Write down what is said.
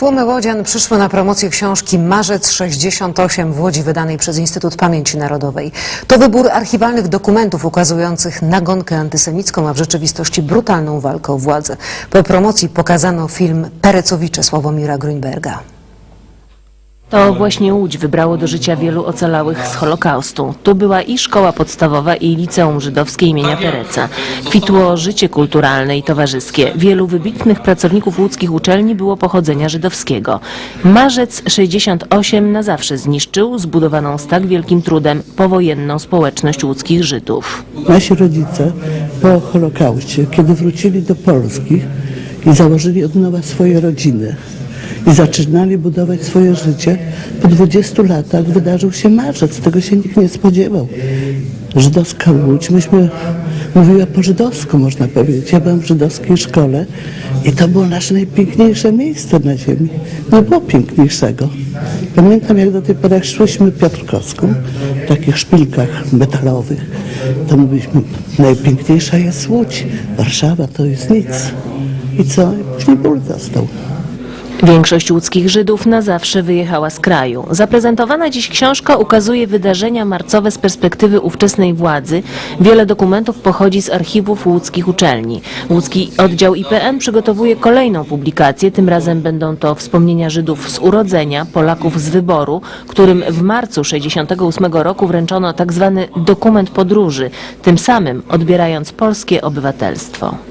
Tłumy łodzian przyszły na promocję książki Marzec 68 w Łodzi wydanej przez Instytut Pamięci Narodowej. To wybór archiwalnych dokumentów ukazujących nagonkę antysemicką, a w rzeczywistości brutalną walkę o władzę. Po promocji pokazano film Perecowicze Sławomira Grünberga. To właśnie Łódź wybrało do życia wielu ocalałych z Holokaustu. Tu była i szkoła podstawowa i liceum żydowskie imienia Pereca. Kwitło życie kulturalne i towarzyskie. Wielu wybitnych pracowników łódzkich uczelni było pochodzenia żydowskiego. Marzec 68 na zawsze zniszczył zbudowaną z tak wielkim trudem powojenną społeczność łódzkich Żydów. Nasi rodzice po Holokauście, kiedy wrócili do Polski i założyli od nowa swoje rodziny i zaczynali budować swoje życie, po 20 latach wydarzył się marzec. Tego się nikt nie spodziewał. Żydowska Łódź, myśmy mówiła po żydowsku, można powiedzieć. Ja byłam w żydowskiej szkole i to było nasze najpiękniejsze miejsce na ziemi. Nie było piękniejszego. Pamiętam, jak do tej pory szłyśmy Piotrkowską, w takich szpilkach metalowych, to mówiliśmy, najpiękniejsza jest Łódź, Warszawa to jest nic. I co? I później ból został. Większość łódzkich Żydów na zawsze wyjechała z kraju. Zaprezentowana dziś książka ukazuje wydarzenia marcowe z perspektywy ówczesnej władzy. Wiele dokumentów pochodzi z archiwów łódzkich uczelni. Łódzki oddział IPN przygotowuje kolejną publikację. Tym razem będą to wspomnienia Żydów z urodzenia, Polaków z wyboru, którym w marcu 68 roku wręczono tak zwany dokument podróży, tym samym odbierając polskie obywatelstwo.